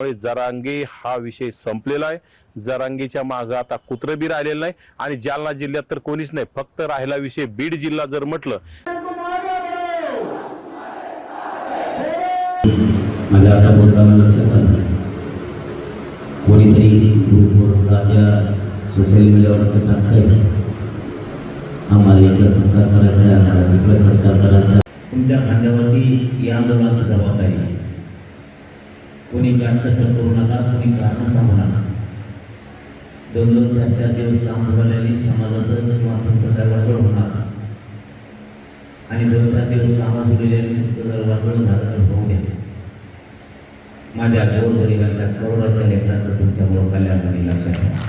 त्यामुळे जरांगे हा विषय संपलेला आहे. जरांगेच्या मागं आता कुत्रं बी राहिलेलं नाही आणि जालना जिल्ह्यात तर कोणीच नाही. फक्त राहिला विषय बीड जिल्हा जर म्हटलं. माझ्या आता बोलताना लक्षात आलं कोणीतरी ग्रुपवर माझ्या सोशल मीडियावर टाकतंय. आम्हाला इकडं सत्कार करायचा आहे आम्हाला तिकडं सत्कार करायचा तुमच्या खांद्यावरती या आंदोलनाची जबाबदारी कोणी कारण कसं करू नका कोणी कारण सांगू नका. दोन दोन चार चार दिवस लांब उभारलेली समाजाचं किंवा तुमचं काय होणार. आणि दोन चार दिवस कामात उरलेले तुमचं जर वाटोळ झालं तर होऊ द्या माझ्या गोरगरिबांच्या करोडाच्या लेकराचं तुमच्यामुळं कल्याण होईल लक्षात ठेवा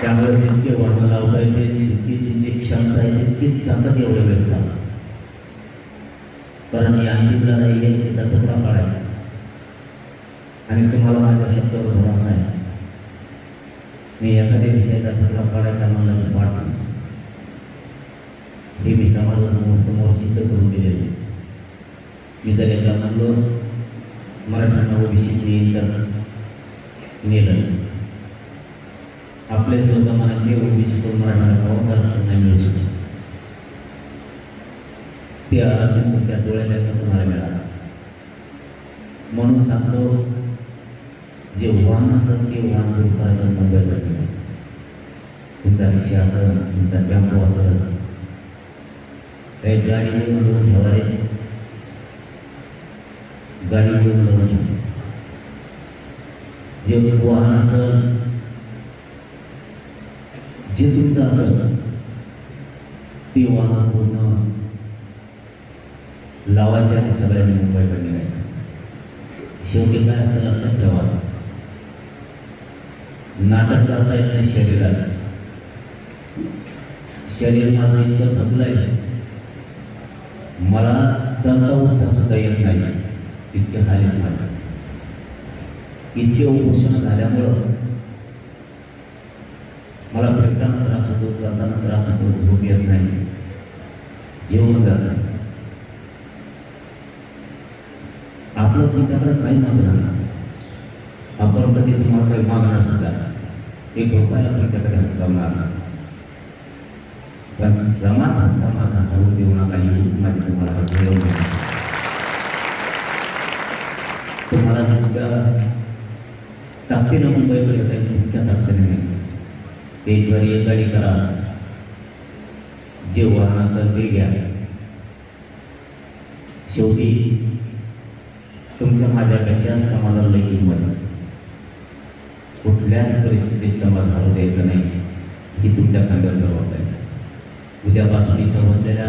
त्यामुळे जितके वर्ण लावता येते जितकी तुमची क्षमता आहे तितकी ताकद एवढं व्यस्त कारण या अंतिमला नाही आहे त्याचा तुकडा काढायचा. आणि तुम्हाला माझ्या शब्दावर भरोसा आहे. मी एखाद्या विषयाचा तुकडा काढायचा म्हणलं तर पाडतो हे मी समाजासमोर समोर सिद्ध करून दिलेले मी जर एकदा म्हणलो मराठ्यांना ओबीसी नेईल तर नेलच. आपलेच लोक मनाचे ओबीसीतून मराठा काहीच आरक्षण नाही मिळू शकत. ते आरक्षण तुमच्या डोळ्यात तुम्हाला मिळालं म्हणून सांगतो जे वाहन असत ते वाहन सुरू करायचं मुंबईकडे तुमचा रिक्षा असेल तुमचा टेम्पो असेल एक गाडी घेऊन लोक ठेवायचे गाडी घेऊन लावून ठेवा. जे वाहन असेल जे तुमचं असेल ते वाहन पूर्ण लावायचे आणि सगळ्यांनी मुंबईकडे निघायचं. शेवटी काय असतं लक्षात ठेवा. नाटक करता येत नाही शरीराचं. शरीर माझं इतकं थकलंय. मला चलता उठता सुद्धा येत नाही. इतके हाल आहेत इतके उपोषण झाल्यामुळं मला फिरताना त्रास होतो चालताना त्रास होतो झोप येत नाही. जेवण जात नाही. आपलं तुमच्याकडे काही नाही. आपण कधी तुम्हाला काही मागणार सुद्धा एक रुपयाला तुमच्याकडे हक्कावणार पण समाज हक्का माझा हळू देऊ नका येऊन माझी तुम्हाला तुम्हाला जितक्या ताकदीनं मुंबईकडे येता येईल तितक्या ताकदीने. नाही एक घरी एक गाडी करा. जे वाहन ते घ्या. शेवटी तुमच्या माझ्यापेक्षा समाजाला लई किंमत कुठल्याच परिस्थितीत समाज द्यायचं नाही ही तुमच्या खांद्यावर जबाबदारी आहे. उद्यापासून इथं बसलेल्या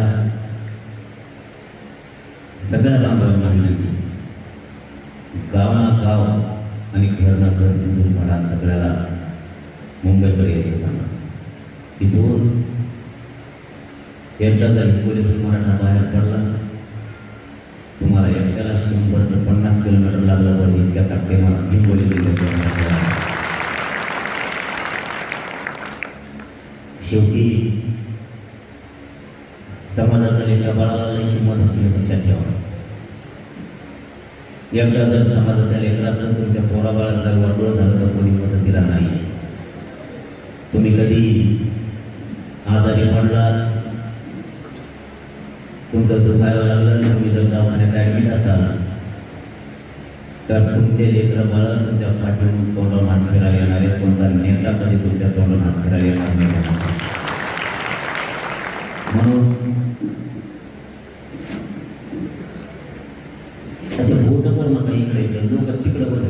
सगळ्या बांधवांना विनंती गाव ना गाव आणि घरना घर तिथून म्हणा सगळ्याला मुंबईकडे यायचं सांगा तिथून एकदा जर हिंगोलीतून मराठा बाहेर पडला तुम्हाला एकट्याला शंभर ते पन्नास किलोमीटर लागलं पण इतक्या ताकदीनं हिंगोली जिल्ह्यात शेवटी समाजाचा लेखा बाळाला किंमत असली लक्षात ठेवा. एकदा जर समाजाच्या लेकराचं तुमच्या पोराबाळात जर वाटोळ झालं तर कोणी मदतीला नाही. तुम्ही कधी आजारी पडला तुमचं दुखायला लागलं तुम्ही जर दवाखान्यात ॲडमिट असाल. तर तुमचे लेकरं बळ तुमच्या पाठीवरून तोंडावर हात फिरायला येणार आहेत. कोणता नेता कधी तुमच्या तोंडावर हात फिरायला येणार नाही? म्हणून असे बोट पण मग इकडे गेलो का तिकडं